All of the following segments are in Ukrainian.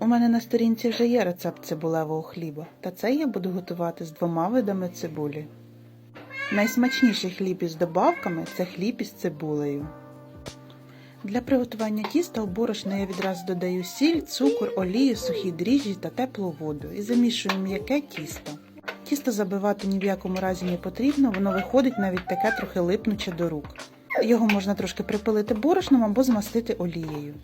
У мене на сторінці вже є рецепт цибулевого хліба, та це я буду готувати з двома видами цибулі. Найсмачніший хліб із добавками це хліб із цибулею. Для приготування тіста у борошно я відразу додаю сіль, цукор, олію, сухі дріжджі та теплу воду і замішую м'яке тісто. Тісто забивати ні в якому разі не потрібно, воно виходить навіть таке трохи липнуче до рук. Його можна трошки припилити борошном або змастити олією.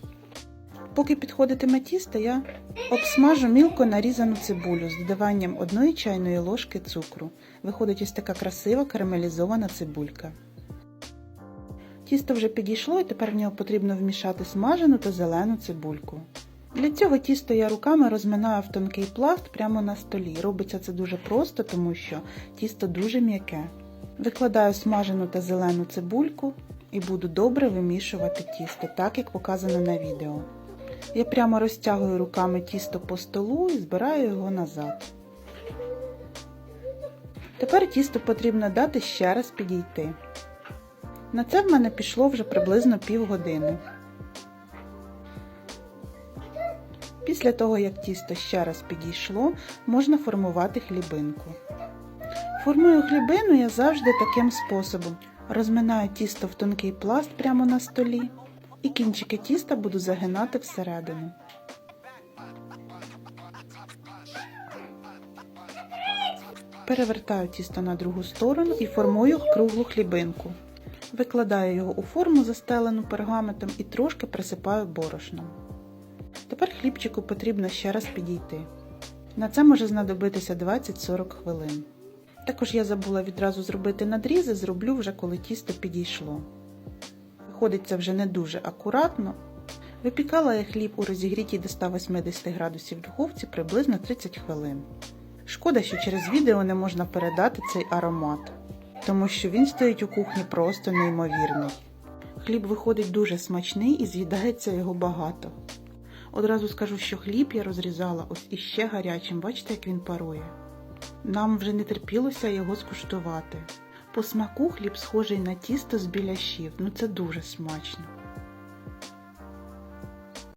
Поки підходитиме тісто, я обсмажу мілко нарізану цибулю з додаванням одної чайної ложки цукру. Виходить ось така красива карамелізована цибулька. Тісто вже підійшло і тепер в нього потрібно вмішати смажену та зелену цибульку. Для цього тісто я руками розминаю в тонкий пласт прямо на столі. Робиться це дуже просто, тому що тісто дуже м'яке. Викладаю смажену та зелену цибульку і буду добре вимішувати тісто, так як показано на відео. Я прямо розтягую руками тісто по столу і збираю його назад. Тепер тісто потрібно дати ще раз підійти. На це в мене пішло вже приблизно півгодини. Після того, як тісто ще раз підійшло, можна формувати хлібинку. Формую хлібину я завжди таким способом. Розминаю тісто в тонкий пласт прямо на столі і кінчики тіста буду загинати всередину. Перевертаю тісто на другу сторону і формую круглу хлібинку. Викладаю його у форму, застелену пергаментом, і трошки присипаю борошном. Тепер хлібчику потрібно ще раз підійти. На це може знадобитися 20-40 хвилин. Також я забула відразу зробити надрізи, зроблю вже коли тісто підійшло. Виходить вже не дуже акуратно. Випікала я хліб у розігрітій до 180 градусів духовці приблизно 30 хвилин. Шкода, що через відео не можна передати цей аромат, тому що він стоїть у кухні просто неймовірний. Хліб виходить дуже смачний і з'їдається його багато. Одразу скажу, що хліб я розрізала ось іще гарячим, бачите, як він парує. Нам вже не терпілося його скуштувати. По смаку хліб схожий на тісто з біляшів, ну це дуже смачно.